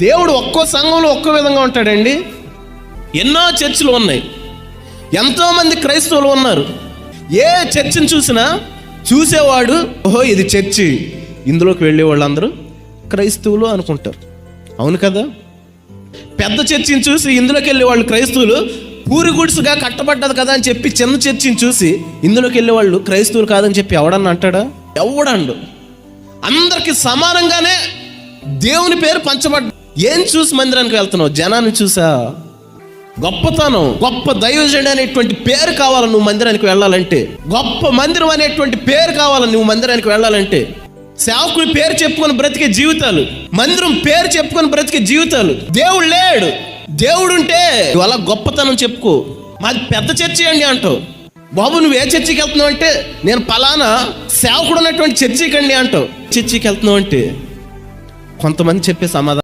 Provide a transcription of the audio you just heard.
దేవుడు ఒక్కో సంఘంలో ఒక్కో విధంగా ఉంటాడండి. ఎన్నో చర్చిలు ఉన్నాయి. ఎంతోమంది క్రైస్తవులు ఉన్నారు. ఏ చర్చిని చూసినా చూసేవాడు ఓహో ఇది చర్చి. ఇందులోకి వెళ్ళే వాళ్ళందరూ క్రైస్తవులు అనుకుంటారు. అవును కదా? పెద్ద చర్చిని చూసి ఇందులోకి వెళ్ళే వాళ్ళు క్రైస్తవులు పూరి గుడిసుగా కట్టబడ్డది కదా అని చెప్పి చిన్న చర్చిని చూసి ఇందులోకి వెళ్ళే వాళ్ళు క్రైస్తవులు కాదని చెప్పి ఎవడన్నా అంటాడా? ఎవడండు? అందరికి సమానంగానే దేవుని పేరు పంచబడ్డ ఏం చూసి మందిరానికి వెళ్తున్నావు? జనాన్ని చూసా? గొప్పతనం గొప్ప దైవజుడు అనేటువంటి పేరు కావాలి నువ్వు మందిరానికి వెళ్ళాలంటే. గొప్ప మందిరం అనేటువంటి పేరు కావాలి నువ్వు మందిరానికి వెళ్ళాలంటే. సేవకుడి పేరు చెప్పుకొని బ్రతికే జీవితాలు మందిరం పేరు చెప్పుకొని బ్రతికే జీవితాలు. దేవుడు లేడు. దేవుడు ఉంటే నువ్వు అలా గొప్పతనం చెప్పుకో. మాది పెద్ద చర్చి అండి అంటావు. బాబు నువ్వు ఏ చర్చికి వెళ్తున్నావు అంటే నేను పలానా సేవకుడు ఉన్నటువంటి చర్చికి అండి అంటావు. చర్చికి వెళ్తున్నావు అంటే కొంతమంది చెప్పే సమాధానం